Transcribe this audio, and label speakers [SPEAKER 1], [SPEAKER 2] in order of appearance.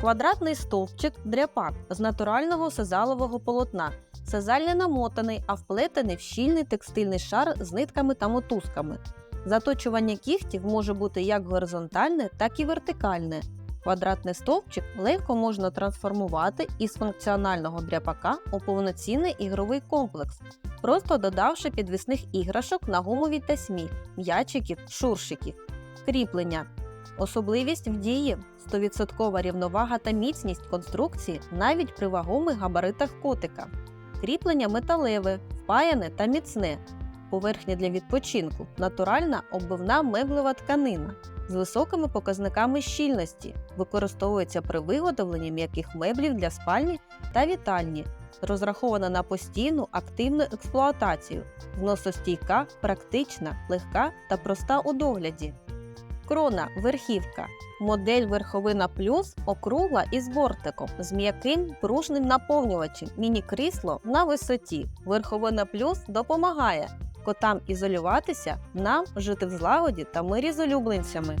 [SPEAKER 1] Квадратний стовпчик дряпак з натурального сазалового полотна. Сазаль не намотаний, а вплетений в щільний текстильний шар з нитками та мотузками. Заточування кігтів може бути як горизонтальне, так і вертикальне. Квадратний стовпчик легко можна трансформувати із функціонального дряпака у повноцінний ігровий комплекс, просто додавши підвісних іграшок на гумовій тасьмі, м'ячиків, шуршиків. Кріплення. Особливість в дії 100% рівновага та міцність конструкції навіть при вагомих габаритах котика. Кріплення металеве, впаяне та міцне. Поверхня для відпочинку натуральна оббивна меблева тканина з високими показниками щільності, використовується при виготовленні м'яких меблів для спальні та вітальні, розрахована на постійну активну експлуатацію, зносостійка, практична, легка та проста у догляді. Крона верхівка. Модель верховина плюс округла із бортиком з м'яким пружним наповнювачем. Міні-крісло на висоті. Верховина плюс допомагає котам ізолюватися, нам жити в злагоді та мирі з улюбленцями.